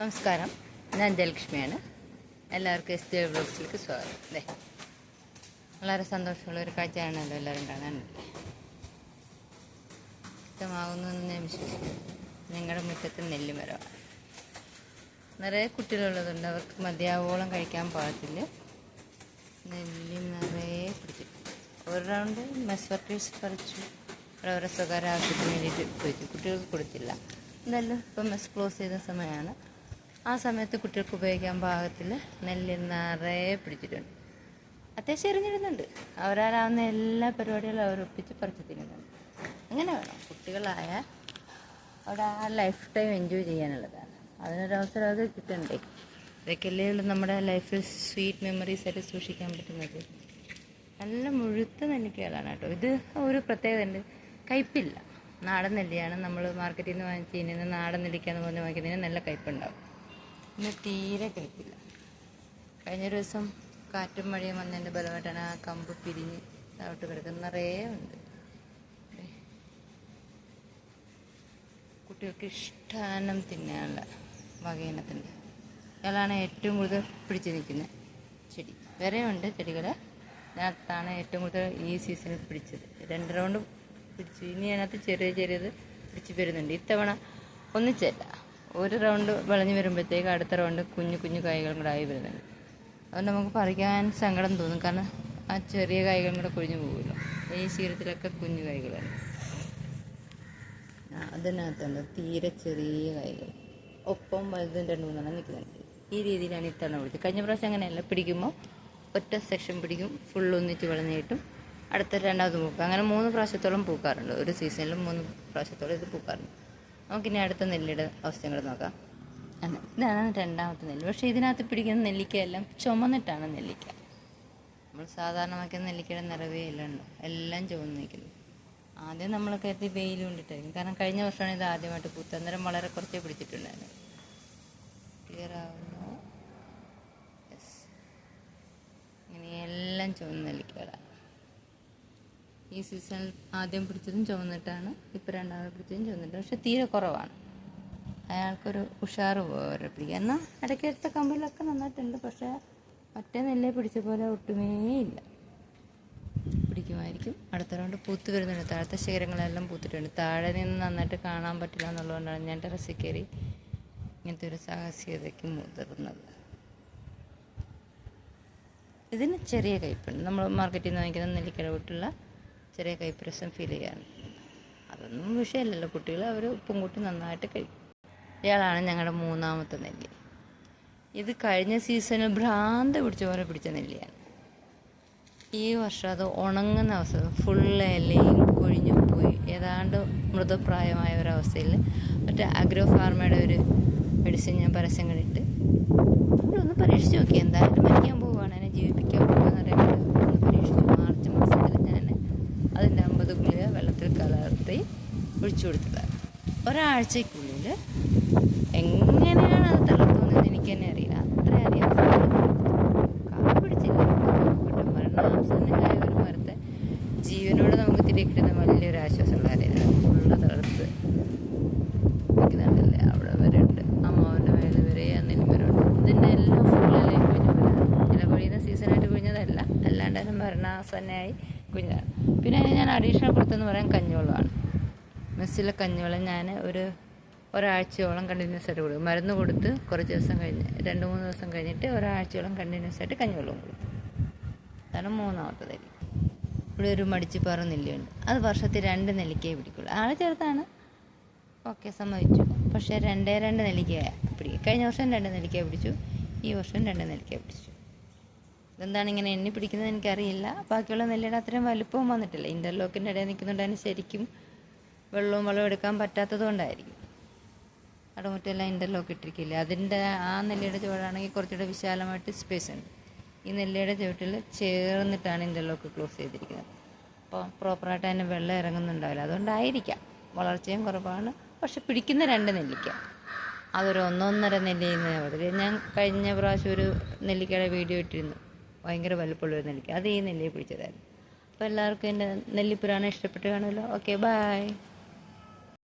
നമസ്കാരം. ഞാൻ ജയലക്ഷ്മിയാണ്. എല്ലാവർക്കും എസ് ജെ ബ്ലോഗ്സിലേക്ക് സ്വാഗതം. അല്ലേ വളരെ സന്തോഷമുള്ള ഒരു കാഴ്ചയാണല്ലോ എല്ലാവരും കാണാനല്ലേ ഇഷ്ടമാകുന്നു ഞാൻ വിശ്വസിക്കുന്നു. ഞങ്ങളുടെ മുറ്റത്ത് നെല്ലിമരമാണ് നിറയെ കുട്ടികളുള്ളതുണ്ട് അവർക്ക് മതിയാവോളം കഴിക്കാൻ പാകത്തില്ല. നെല്ലി നിറയെ പിടിച്ചിട്ടുണ്ട് ഒരു റൗണ്ട് മെസ് വർക്കേഴ്സ് പറിച്ചു. അവരുടെ സ്വകാര്യ ആവശ്യത്തിന് വേണ്ടിയിട്ട് ചോദിച്ചു കുട്ടികൾക്ക് കൊടുത്തില്ല. എന്തായാലും ഇപ്പം മെസ് ക്ലോസ് ചെയ്ത സമയമാണ്. ആ സമയത്ത് കുട്ടികൾക്ക് ഉപയോഗിക്കാൻ പാകത്തിൽ നെല്ല് നിറയെ പിടിച്ചിട്ടുണ്ട്. അത്യാവശ്യം എറിഞ്ഞിടുന്നുണ്ട് അവരാലാവുന്ന എല്ലാ പരിപാടികളും അവർ ഒപ്പിച്ച് പറിച്ച് തിന്നുന്നുണ്ട് അങ്ങനെ വേണം? കുട്ടികളായാൽ അവിടെ ആ ലൈഫ് ടൈം എൻജോയ് ചെയ്യാനുള്ളതാണ്. അതിനൊരവസരം അത് കിട്ടണ്ടേ? ഇതൊക്കെയല്ലേ ഉള്ളൂ നമ്മുടെ ലൈഫിൽ സ്വീറ്റ് മെമ്മറീസ് ആയിട്ട് സൂക്ഷിക്കാൻ പറ്റുന്നത്. നല്ല മുഴുത്ത നെല്ലിക്കകളാണ് കേട്ടോ. ഇത് ഒരു പ്രത്യേകത ഉണ്ട്. കയ്പില്ല. നാടൻ നെല്ലിയാണ് നമ്മൾ മാർക്കറ്റിൽ നിന്ന് വാങ്ങിച്ച് കഴിഞ്ഞാൽ നാടൻ നെല്ലിക്കാന്ന് പറഞ്ഞ് വാങ്ങിക്കുന്നതിന് നല്ല കയ്പുണ്ടാവും. ഇന്ന് തീരെ കേൾക്കില്ല കഴിഞ്ഞ ദിവസം കാറ്റും മഴയും വന്നതിന്റെ ബലമായിട്ടാണ് ആ കമ്പ് പിരിഞ്ഞ് താഴോട്ട് കിടക്കുന്ന നിറയെ ഉണ്ട്. കുട്ടികൾക്ക് ഇഷ്ടാനം തിന്നാനുള്ള വകയിനത്തിന്റെ ഇയാളാണ് ഏറ്റവും കൂടുതൽ പിടിച്ച് നിൽക്കുന്നത് ചെടി. വേറെ ഉണ്ട് ചെടികൾ. ഇതിനകത്താണ് ഏറ്റവും കൂടുതൽ ഈ സീസണിൽ പിടിച്ചത്. രണ്ട് റൗണ്ട് പിടിച്ചു. ഇനി അതിനകത്ത് ചെറിയ ചെറിയത് പിടിച്ച് വരുന്നുണ്ട്. ഇത്തവണ ഒന്നിച്ചല്ല. ഒരു റൗണ്ട് വിളഞ്ഞു വരുമ്പോഴത്തേക്ക് അടുത്ത റൗണ്ട് കുഞ്ഞു കുഞ്ഞു കായ്കളും കൂടെ ആയി വരുന്നുണ്ട്. അതുകൊണ്ട് നമുക്ക് പറിക്കാൻ സങ്കടം തോന്നും. കാരണം ആ ചെറിയ കായ്കളും കൂടെ കൊഴിഞ്ഞു പോകുമല്ലോ. ഈ ശീലത്തിലൊക്കെ കുഞ്ഞു കായ്കളാണ് അതിനകത്തുണ്ട് തീരെ ചെറിയ കായ്കൾ ഒപ്പം വലുതും രണ്ട് മൂന്നെണ്ണം നിൽക്കുന്നുണ്ട്. ഈ രീതിയിലാണ് ഇത്തവണ പിടിച്ചത്. കഴിഞ്ഞ പ്രാവശ്യം അങ്ങനെയല്ല. പിടിക്കുമ്പോൾ ഒറ്റ സെക്ഷൻ പിടിക്കും. ഫുൾ ഒന്നിച്ച് വിളഞ്ഞ് കിട്ടും അടുത്ത രണ്ടാമത് പൂക്കുക അങ്ങനെ മൂന്ന് പ്രാവശ്യത്തോളം പൂക്കാറുണ്ട്. ഒരു സീസണിലും മൂന്ന് പ്രാവശ്യത്തോളം ഇത് പൂക്കാറുണ്ട്. നമുക്കിനി അടുത്ത നെല്ലിയുടെ അവസ്ഥയും കൂടെ നോക്കാം ഇതാണ് രണ്ടാമത്തെ നെല്ല്. പക്ഷേ ഇതിനകത്ത് പിടിക്കുന്ന നെല്ലിക്കയെല്ലാം ചുമന്നിട്ടാണ് നെല്ലിക്ക. നമ്മൾ സാധാരണ നെല്ലിക്കയുടെ നിറവേ എല്ലാം ഉണ്ടോ എല്ലാം ചുവന്ന് നിൽക്കുന്നു. ആദ്യം നമ്മൾ കരുതി വെയിൽ കൊണ്ടിട്ടായിരിക്കും. കാരണം കഴിഞ്ഞ വർഷമാണ് ഇത് ആദ്യമായിട്ട് പൂത്ത. അന്നേരം വളരെ കുറച്ചേ പിടിച്ചിട്ടുണ്ടായിരുന്നു. ക്ലിയർ ആവുന്നു. യെസ് ഇങ്ങനെ എല്ലാം ചുവന്ന നെല്ലിക്കകളാണ്. ഈ സീസണിൽ ആദ്യം പിടിച്ചതും ചുവന്നിട്ടാണ് ഇപ്പം രണ്ടാമത് പിടിച്ചതും ചുവന്നിട്ട്. പക്ഷെ തീരെ കുറവാണ്. അയാൾക്കൊരു ഉഷാറ് പോലെ പിടിക്കുക എന്നാൽ ഇടയ്ക്കടുത്ത കമ്പിലൊക്കെ നന്നായിട്ടുണ്ട് പക്ഷേ മറ്റേ നെല്ലെ പിടിച്ച പോലെ ഒട്ടുമേ ഇല്ല. പിടിക്കുമായിരിക്കും. അടുത്ത റൗണ്ട് പൂത്ത് വരുന്നുണ്ട്. താഴത്തെ ശിഖരങ്ങളെല്ലാം പൂത്തിട്ടുണ്ട്. താഴെ നിന്ന് നന്നായിട്ട് കാണാൻ പറ്റില്ല എന്നുള്ളതുകൊണ്ടാണ് ഞാൻ ടെറസിൽ കയറി ഇങ്ങനത്തെ ഒരു സാഹസികതയ്ക്ക് മുതിർന്നത്. ഇതിന് ചെറിയ കയ്പുണ്ട്. നമ്മൾ മാർക്കറ്റിൽ നിന്ന് വാങ്ങിക്കുന്ന നെല്ലിക്കട വിട്ടുള്ള ചെറിയ കൈപ്രസം രസം ഫീൽ ചെയ്യാൻ. അതൊന്നും വിഷയമല്ലല്ലോ കുട്ടികൾ അവർ ഉപ്പും കൂട്ടി നന്നായിട്ട് കഴിക്കും. ഇയാളാണ് ഞങ്ങളുടെ മൂന്നാമത്തെ നെല്ലി. ഇത് കഴിഞ്ഞ സീസണിൽ ഭ്രാന്ത് പിടിച്ച പോലെ പിടിച്ച നെല്ലിയാണ്. ഈ വർഷം അത് ഉണങ്ങുന്ന അവസ്ഥ. ഫുൾ ഇലയും കൊഴിഞ്ഞു പോയി. ഏതാണ്ട് മൃതപ്രായമായ ഒരവസ്ഥയിൽ മറ്റേ അഗ്രോ ഫാർമയുടെ ഒരു മെഡിസിൻ ഞാൻ പരസ്യം കണ്ടിട്ട്. ഒന്ന് പരീക്ഷിച്ച് നോക്കി എന്തായാലും മരിക്കാൻ പോവുകയാണ്. എന്നെ ജീവിപ്പിക്കാൻ ഒഴിച്ചു കൊടുത്തതാണ് ഒരാഴ്ചക്കുള്ളിൽ എങ്ങനെയാണ് അത് തളർത്തുന്നത് എനിക്ക് തന്നെ അറിയില്ല. അത്ര അറിയാം കാ പിടിച്ചില്ല. നോക്കട്ടെ മരണാസന്നയായ ഒരു മരത്തെ ജീവനോട് നമുക്ക് തിരികെ കിട്ടുന്ന വലിയൊരു ആശ്വാസമുള്ള കാര്യമാണ്. ഫുള്ള് തളർത്ത് നിൽക്കുന്നുണ്ടല്ലേ അവിടെ വരെ ഉണ്ട്. അമ്മാവന്റെ മേലെ വരെ ആ നെല്ലിമരമുണ്ട് ഇതിന്റെ എല്ലാം ഫുള്ളല്ലേ കുഞ്ഞു കുഞ്ഞതാണ് ചില കുഴിയുന്ന സീസണായിട്ട് കുഞ്ഞതല്ല അല്ലാണ്ട് തന്നെ മരണാസന്നയായി കുഞ്ഞതാണ് പിന്നെ ഞാൻ അഡീഷണൽ കൊടുത്തെന്ന് പറയാൻ കഞ്ഞിവെള്ളമാണ്. മെസ്സിലെ കഞ്ഞിവെള്ളം ഞാൻ ഒരു ഒരാഴ്ചയോളം കണ്ടിന്യൂസ് ആയിട്ട് കൊടുക്കും. മരുന്ന് കൊടുത്ത് കുറച്ച് ദിവസം കഴിഞ്ഞ് രണ്ട് മൂന്ന് ദിവസം കഴിഞ്ഞിട്ട് ഒരാഴ്ചയോളം കണ്ടിന്യൂസ് ആയിട്ട് കഞ്ഞിവെള്ളം കൊടുക്കും. അതാണ് മൂന്നാമത്തെ തരി ഇവിടെ ഒരു മടിച്ചിപ്പാറ നെല്ലിയുണ്ട്. അത് വർഷത്തിൽ രണ്ട് നെല്ലിക്കേ പിടിക്കുള്ളൂ. ആളെ ചേർത്താണ് ഓക്കെ സമ്മതിച്ചു. പക്ഷേ രണ്ടേ രണ്ട് നെല്ലിക്ക പിടിക്കും കഴിഞ്ഞ വർഷം രണ്ട് നെല്ലിക്ക പിടിച്ചു. ഈ വർഷം രണ്ട് നെല്ലിക്ക പിടിച്ചു. ഇതെന്താണ് ഇങ്ങനെ എണ്ണി പിടിക്കുന്നത് എനിക്കറിയില്ല. ബാക്കിയുള്ള നെല്ലിയുടെ അത്രയും വലുപ്പവും വന്നിട്ടില്ല. ഇന്റർലോക്കിന്റെ ഇടയിൽ നിൽക്കുന്നുണ്ട് അതിന് ശരിക്കും വെള്ളവും വെള്ളവും എടുക്കാൻ പറ്റാത്തത് കൊണ്ടായിരിക്കും. അടമുറ്റെല്ലാം ഇന്റർലോക്ക് ഇട്ടിരിക്കില്ല? അതിന്റെ ആ നെല്ലിയുടെ ചുവടാണെങ്കിൽ കുറച്ചുകൂടെ വിശാലമായിട്ട് സ്പേസ് ഉണ്ട്. ഈ നെല്ലിയുടെ ചുവട്ടിൽ ചേർന്നിട്ടാണ് ഇന്റർലോക്ക് ക്ലോസ് ചെയ്തിരിക്കുന്നത്. അപ്പോൾ പ്രോപ്പറായിട്ട് അതിന് വെള്ളം ഇറങ്ങുന്നുണ്ടാവില്ല. അതുകൊണ്ടായിരിക്കാം. വളർച്ചയും കുറവാണ്. പക്ഷെ പിടിക്കുന്ന രണ്ട് നെല്ലിക്ക. അതൊരു ഒന്നൊന്നര നെല്ലിന്ന് അതിൽ ഞാൻ കഴിഞ്ഞ പ്രാവശ്യം ഒരു നെല്ലിക്കയുടെ വീഡിയോ ഇട്ടിരുന്നു. ഭയങ്കര വലുപ്പമുള്ളൊരു നെല്ലിക്ക. അത് ഈ നെല്ലിയെ പിടിച്ചതായിരുന്നു. അപ്പോൾ എല്ലാവർക്കും എന്റെ നെല്ലിപ്പുരാണ് ഇഷ്ടപ്പെട്ട് കാണുമല്ലോ. Okay bye